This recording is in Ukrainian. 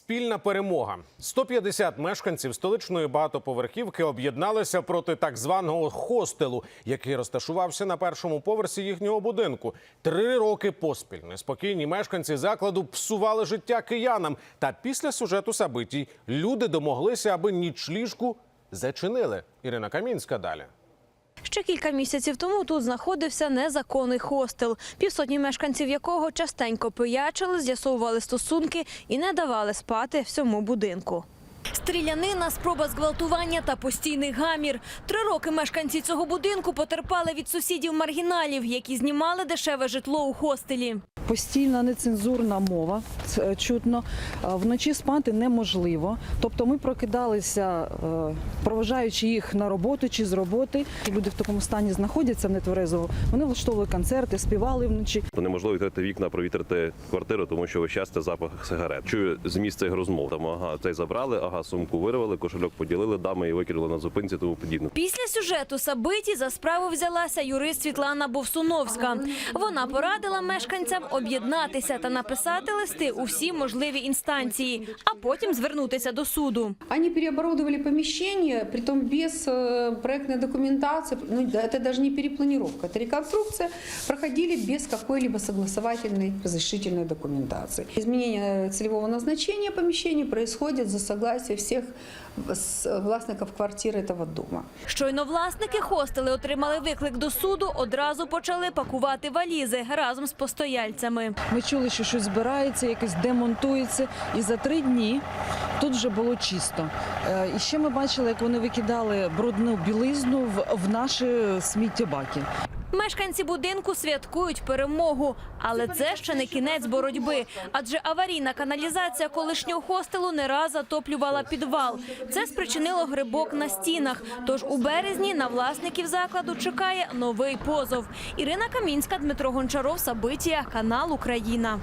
Спільна перемога. 150 мешканців столичної багатоповерхівки об'єдналися проти так званого хостелу, який розташувався на першому поверсі їхнього будинку. Три роки поспіль неспокійні мешканці закладу псували життя киянам. Та після сюжету Сабитій люди домоглися, аби нічліжку зачинили. Ірина Камінська далі. Ще кілька місяців тому тут знаходився незаконний хостел, півсотні мешканців якого частенько пиячили, з'ясовували стосунки і не давали спати всьому будинку. Стрілянина, спроба зґвалтування та постійний гамір. Три роки мешканці цього будинку потерпали від сусідів маргіналів, які знімали дешеве житло у хостелі. Постільна нецензурна мова чутно. Е, Вночі спати неможливо. Тобто ми прокидалися, е, проважаючи їх на роботу чи з роботи. Люди в такому стані знаходяться в нетверезого. Вони влаштовували концерти, співали вночі. Неможливо відкрити вікна, провітрити квартиру, тому що весь час це запах сигарет. Чую з місця їх розмов. Там ага, цей забрали, ага, сумку вирвали, кошельок поділили, дами і викинули на зупинці, тому подібне. Після сюжету Сабиті за справу взялася юрист Світлана Бовсуновська. Вона порадила мешканцям об'єднатися та написати листи у всі можливі інстанції, а потім звернутися до суду. Они переоборудовали помещение, притом без э, проектной документации, ну да, это даже не перепланировка, это реконструкция, проходили без какой-либо согласовательной разрешительной документации. Изменение целевого назначения помещений происходит за согласия всех с- властников квартир этого дома. Щойно власники хостели отримали виклик до суду, одразу почали пакувати валізи разом з постояльцями. Ми чули, що щось збирається, якось демонтується. І за три дні тут вже було чисто. Е, І ще ми бачили, як вони викидали брудну білизну в наші сміттєбаки. Мешканці будинку святкують перемогу, але це ще не кінець боротьби. Адже аварійна каналізація колишнього хостелу не раз затоплювала підвал. Це спричинило грибок на стінах. Тож у березні на власників закладу чекає новий позов. Ірина Камінська, Дмитро Гончаров, Сабитія, канал Україна.